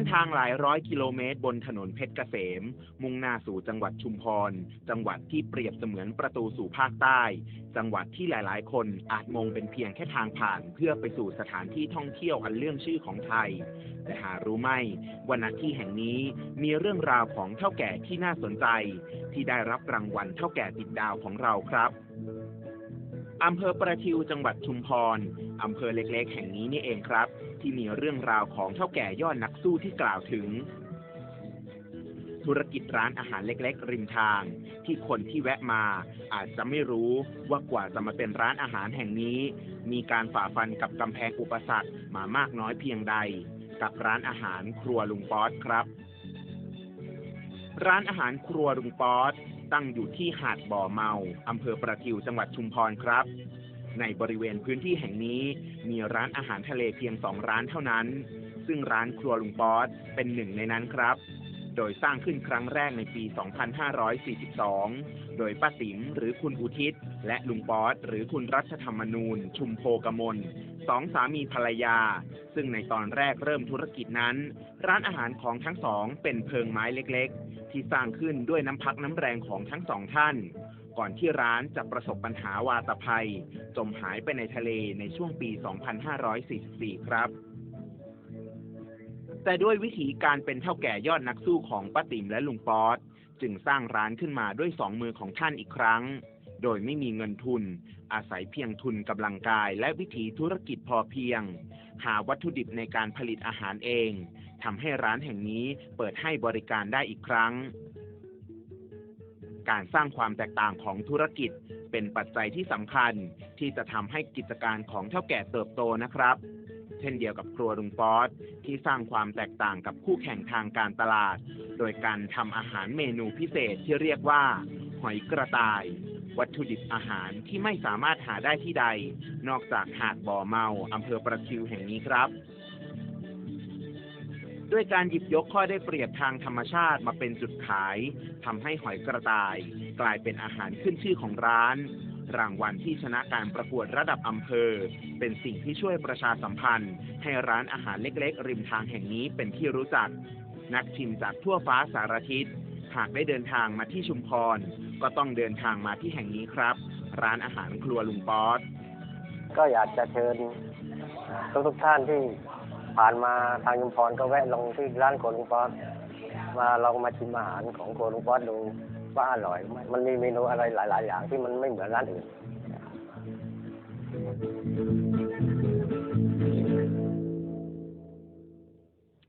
ส้นทางหลายร้อยกิโลเมตร บนถนนเพชรเกษม มุ่งหน้าสู่จังหวัดชุมพร จังหวัดที่เปรียบเสมือนประตูสู่ภาคใต้ จังหวัดที่หลาย ๆ คนอาจมองเป็นเพียงแค่ทางผ่าน เพื่อไปสู่สถานที่ท่องเที่ยวอันเรื่องชื่อของไทย แต่หารู้ไหมว่าณที่แห่งนี้มีเรื่องราวของเท่าแก่ที่น่าสนใจ ที่ได้รับรางวัลเท่าแก่ติดดาวของเราครับอำเภอประทิวจังหวัดชุมพรอำเภอเล็ก ๆ แห่งนี้นี่เองครับ ที่มีเรื่องราวของเท่าแก่ยอดนักสู้ที่กล่าวถึง ธุรกิจร้านอาหารเล็กๆ ริมทาง ที่คนที่แวะมา อาจจะไม่รู้ว่ากว่าจะมาเป็นร้านอาหารแห่งนี้ มีการฝ่าฟันกับกำแพงอุปสรรคมามากน้อยเพียงใด กับร้านอาหารครัวลุงป๊อตครับ ร้านอาหารครัวลุงป๊อตตั้งอยู่ที่หาดบ่อเมาอำเภอประทิวจังหวัดชุมพรครับ ในบริเวณพื้นที่แห่งนี้มีร้านอาหารทะเลเพียงสองร้านเท่านั้น ซึ่งร้านครัวลุงป๊อตเป็นหนึ่งในนั้นครับ โดยสร้างขึ้นครั้งแรกในปี 2542 โดยป้าติ๋มหรือคุณอุทิศ และลุงป๊อตหรือคุณรัชธรรมนูญ ชุมโพกมลสองสามีภรรยา ซึ่งในตอนแรกเริ่มธุรกิจนั้น ร้านอาหารของทั้งสองเป็นเพิงไม้เล็กๆ ที่สร้างขึ้นด้วยน้ำพักน้ำแรงของทั้งสองท่าน ก่อนที่ร้านจะประสบปัญหาวาตภัย จมหายไปในทะเลในช่วงปี 2544 ครับ แต่ด้วยวิธีการเป็นเท่าแก่ยอดนักสู้ของป้าติ๋มและลุงป๊อตจึงสร้างร้านขึ้นมาด้วยสองมือของท่านอีกครั้ง โดยไม่มีเงินทุน อาศัยเพียงทุนกำลังกายและวิถีธุรกิจพอเพียง หาวัตถุดิบในการผลิตอาหารเองทำให้ร้านแห่งนี้เปิดให้บริการได้อีกครั้ง การสร้างความแตกต่างของธุรกิจ เป็นปัจจัยที่สำคัญที่จะทำให้กิจการของเท่าแก่เติบโตนะครับ เช่นเดียวกับครัวลุงป๊อตที่สร้างความแตกต่างกับคู่แข่งทางการตลาด โดยการทำอาหารเมนูพิเศษที่เรียกว่า หอยกระต่าย วัตถุดิบอาหารที่ไม่สามารถหาได้ที่ใด นอกจากหาดบ่อเมาอำเภอประทิวแห่งนี้ครับ ด้วยการหยิบยกข้อได้เปรียบทางธรรมชาติมาเป็นจุดขายทำให้หอยกระต่าย กลายเป็นอาหารขึ้นชื่อของร้าน รางวัลที่ชนะการประกวดระดับอำเภอ เป็นสิ่งที่ช่วยประชาสัมพันธ์ ให้ร้านอาหารเล็กๆ ริมทางแห่งนี้เป็นที่รู้จัก นักชิมจากทั่วฟ้าสารทิศหากได้เดินทางมาที่ชุมพร ก็ต้องเดินทางมาที่แห่งนี้ครับ ร้านอาหารครัวลุงป๊อตก็อยากจะเชิญทุกทุกท่านที่ ผ่านมาทางยุมพรก็แวะลงที่ร้านโครัวลุงป๊อตมาลองมาชิมอาหารของโครัวลุงป๊อตดูว่าอร่อยมมันมีเมนูอะไรหลาย ๆ อย่างที่มันไม่เหมือนร้านอื่น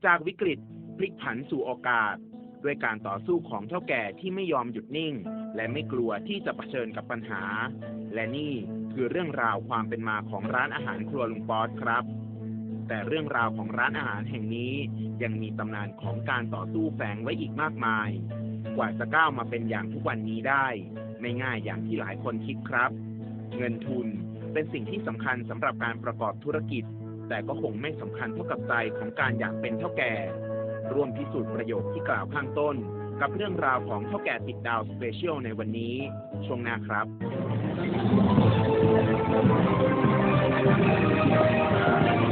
จากวิกฤตพลิกผันสู่โอกาส ด้วยการต่อสู้ของเท่าแก่ที่ไม่ยอมหยุดนิ่ง และไม่กลัวที่จะะเผชิญกับปัญหา และนี่คือเรื่องราวความเป็นมาของร้านอาหารครัวลุงป๊อตครับ แต่เรื่องราวของร้านอาหารแห่งนี้ยังมีตำนานของการต่อสู้แฝงไว้อีกมากมาย กว่าจะก้าวมาเป็นอย่างทุกวันนี้ได้ ไม่ง่ายอย่างที่หลายคนคิดครับ เงินทุนเป็นสิ่งที่สำคัญสำหรับการประกอบธุรกิจ แต่ก็คงไม่สำคัญเท่ากับใจของการอยากเป็นเท่าแก่ ร่วมพิสูจน์ประโยชน์ที่กล่าวข้างต้น กับเรื่องราวของเท่าแก่ติดดาวสเปเชียลในวันนี้ช่วงหน้าครับค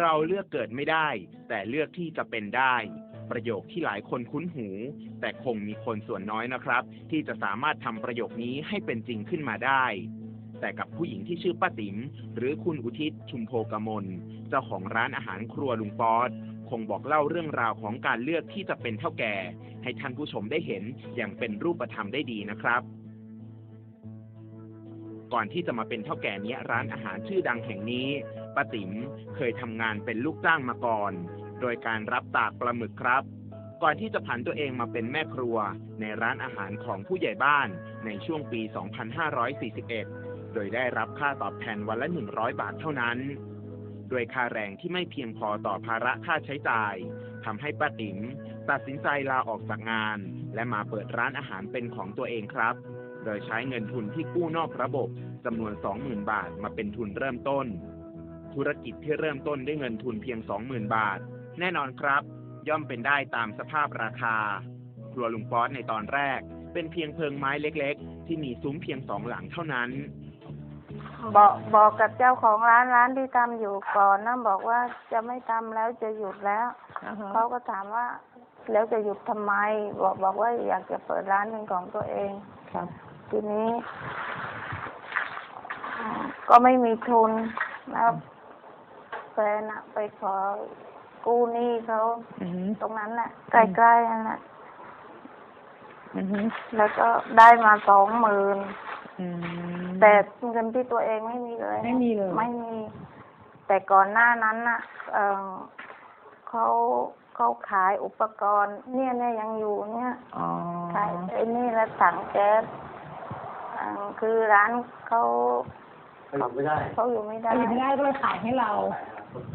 เราเลือกเกิดไม่ได้ แต่เลือกที่จะเป็นได้ ประโยคที่หลายคนคุ้นหู แต่คงมีคนส่วนน้อยนะครับ ที่จะสามารถทำประโยคนี้ให้เป็นจริงขึ้นมาได้ แต่กับผู้หญิงที่ชื่อป้าติ๋มหรือคุณอุทิศชุมโพกมลเจ้าของร้านอาหารครัวลุงป๊อดคงบอกเล่าเรื่องราวของการเลือกที่จะเป็นเท่าแก่ ให้ท่านผู้ชมได้เห็นอย่างเป็นรูปธรรมได้ดีนะครับก่อนที่จะมาเป็นเท่าแก่เนี้ยร้านอาหารชื่อดังแห่งนี้ ป้าติ๋มเคยทำงานเป็นลูกจ้างมาก่อน โดยการรับตากปลาหมึกครับ ก่อนที่จะผันตัวเองมาเป็นแม่ครัว ในร้านอาหารของผู้ใหญ่บ้านในช่วงปี 2541 โดยได้รับค่าตอบแทนวันละ 100 บาทเท่านั้น โดยค่าแรงที่ไม่เพียงพอต่อภาระค่าใช้จ่ายทำให้ป้าติ๋มตัดสินใจลาออกจากงาน และมาเปิดร้านอาหารเป็นของตัวเองครับ โดยใช้เงินทุนที่กู้นอกระบบจำนวน 20,000 บาทมาเป็นทุนเริ่มต้น ธุรกิจที่เริ่มต้นด้วยเงินทุนเพียง 20,000 บาท แน่นอนครับ ย่อมเป็นได้ตามสภาพราคา ครัวลุงป๊อตในตอนแรก เป็นเพียงเพิงไม้เล็กๆ ที่มีซุ้มเพียงสองหลังเท่านั้น บอกบอกกับเจ้าของร้านร้านที่ทำอยู่ก่อนนะบอกว่าจะไม่ทำแล้วจะหยุดแล้ว อ่าฮะเขาก็ถามว่า แล้วจะหยุดทำไม บอกบอกว่าอยากจะเปิดร้านเป็นของตัวเอง ครับ ทีนี้อืมก็ไม่มีทุนแล้ว แฟนอะไปขอกู้หนี้เขาอือฮึตรงนั้นแหละใกล้ๆนั่นแหละอือฮึแล้วก็ได้มาสองหมื่นอืม แต่เงินที่ตัวเองไม่มีเลยไม่มีเลย ไม่มี แต่ก่อนหน้านั้นน่ะเออเขาเขาขายอุปกรณ์ เนี่ยเนี่ยยังอยู่เนี่ย อ๋อขายไอ้นี่และถังแก๊สอ่าคือร้านเขาไม่ไม่ได้เขาอยู่ไม่ได้เราอยู่ไม่ได้ก็เลยขายให้เรา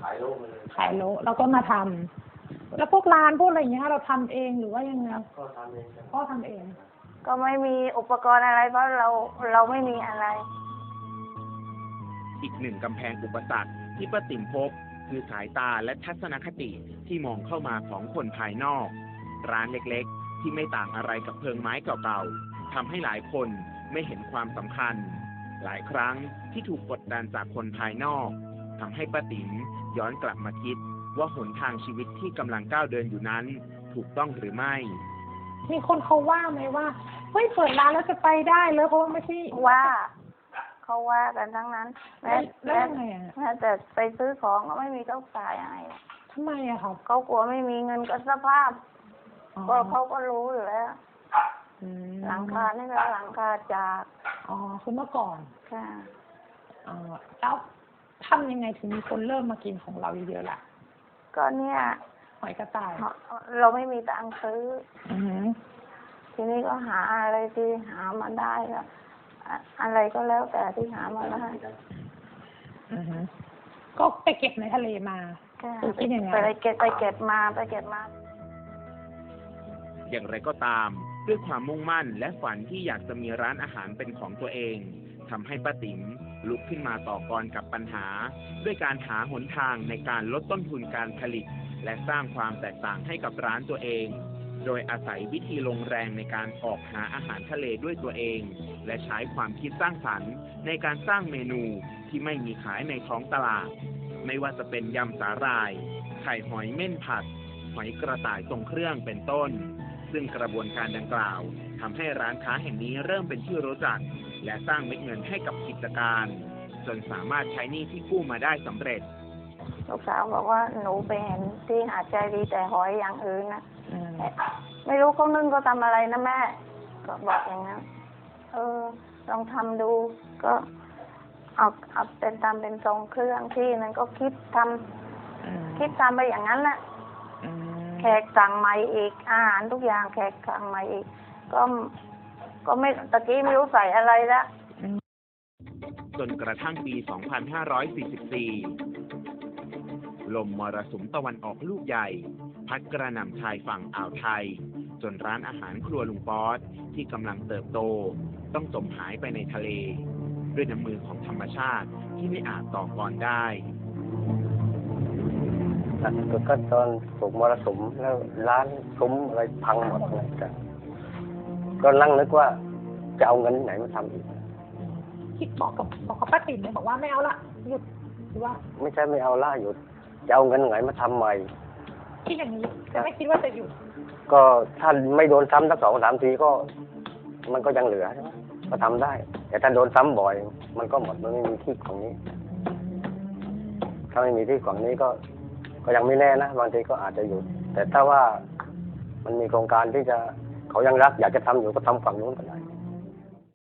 ขายโลกเลยขายโลเราก็มาทำแล้วพวกร้านพวกอะไรอย่างเงี้ยเราทำเองหรือว่ายังไงก็ทำเองครับพ่อทำเอง ก็ไม่มีอุปกรณ์อะไรเพราะเราเราไม่มีอะไร อีกหนึ่งกำแพงอุปสรรคที่ป้าติ๋มพบคือสายตาและทัศนคติที่มองเข้ามาของคนภายนอก ร้านเล็กๆ ที่ไม่ต่างอะไรกับเพิงไม้เก่าๆทำให้หลายคนไม่เห็นความสำคัญ หลายครั้งที่ถูกกดดันจากคนภายนอก ทำให้ป้าติ๋มย้อนกลับมาคิด ว่าหนทางชีวิตที่กำลังก้าวเดินอยู่นั้น ถูกต้องหรือไม่ มีคนเขาว่าไหมว่าเฮ้ยเปิดร้านแล้วจะไปได้เลยเพราะว่าไม่ใช่ว่าเขาว่ากันทั้งนั้นแม้แล้วแม้ยังไงอะแม้แต่ไปซื้อของก็ไม่มีเขาขายอะไรทำไมอะครับเขากลัวไม่มีเงินก็สภาพอ๋อก็เขาก็รู้อยู่แล้วอืมหลังคานี่ก็หลังคาจาก อ๋อคือเมื่อก่อน ค่ะอ๋อแล้ว ทำยังไงถึงมีคนเริ่มมากินของเราเยอะๆล่ะ ก็เนี่ยหอยกระต่ายเราไม่มีตังค์ซื้ออือฮึทีนี้ก็หาอะไรที่หามาได้ก็อะอะไรก็แล้วแต่ที่หามาได้อือฮึก็ไปเก็บในทะเลมาค่ะคือคิดยังไงไปเก็บไปเก็บมาไปเก็บมา อย่างไรก็ตาม ด้วยความมุ่งมั่นและฝันที่อยากจะมีร้านอาหารเป็นของตัวเอง ทำให้ป้าติ๋มลุกขึ้นมาต่อกรกับปัญหา ด้วยการหาหนทางในการลดต้นทุนการผลิต และสร้างความแตกต่างให้กับร้านตัวเอง โดยอาศัยวิธีลงแรงในการออกหาอาหารทะเลด้วยตัวเอง และใช้ความคิดสร้างสรรค์ ในการสร้างเมนูที่ไม่มีขายในท้องตลาด ไม่ว่าจะเป็นยำสาหร่าย ไข่หอยเม่นผัด หอยกระต่ายทรงเครื่องเป็นต้น ซึ่งกระบวนการดังกล่าวทำให้ร้านค้าแห่งนี้เริ่มเป็นที่รู้จัก และสร้างเม็ดเงินให้กับกิจการ จนสามารถใช้หนี้ที่กู้มาได้สำเร็จ ลูกสาวบอกว่าหนูไปเห็นที่หาดใจดีแต่หอยอย่างอื่นนะอืมไม่รู้เขานึ่งเขาทำอะไรนะแม่ ก็บอกอย่างนั้นเออ ลองทำดูก็เอาเอาเป็นทำเป็นทรงเครื่องที่นั้นก็คิดทำอืมคิดทำไปอย่างนั้นแหละอืมแขกสั่งใหม่อีกอาหารทุกอย่างแขกสั่งใหม่อีก ก็ ก็ไม่ตะกี้ไม่รู้ใส่อะไรละจนกระทั่งปี 2544 ลมมรสุมตะวันออกลูกใหญ่ พัดกระหน่ำชายฝั่งอ่าวไทย จนร้านอาหารครัวลุงป๊อดที่กำลังเติบโต ต้องจมหายไปในทะเล ด้วยน้ำมือของธรรมชาติที่ไม่อาจต่อกรได้ก็ก็ตอนถูกมรสุมแล้วร้านซุ้มอะไรพังหมดเลยจ้ะ ก็นั่งนึกว่าจะเอาเงินที่ไหนมาทำอีก คิดบอกกับบอกกับป้าติ๋มเลยบอกว่าไม่เอาละหยุดหรือว่าไม่ใช่ไม่เอาล่าหยุดจะเอาเงินไหนมาทำใหม่ คิดอย่างนี้แต่ไม่คิดว่าจะหยุดก็ถ้าไม่โดนซ้ำสักสองสามทีก็ มันก็ยังเหลือใช่ไหมก็ทำได้ แต่ถ้าโดนซ้ำบ่อย มันก็หมดมันไม่มีที่ของนี้ ถ้าไม่มีที่ของนี้ก็ก็ยังไม่แน่นะบางทีก็อาจจะหยุด แต่ถ้าว่ามันมีโครงการที่จะ เขายังรักอยาก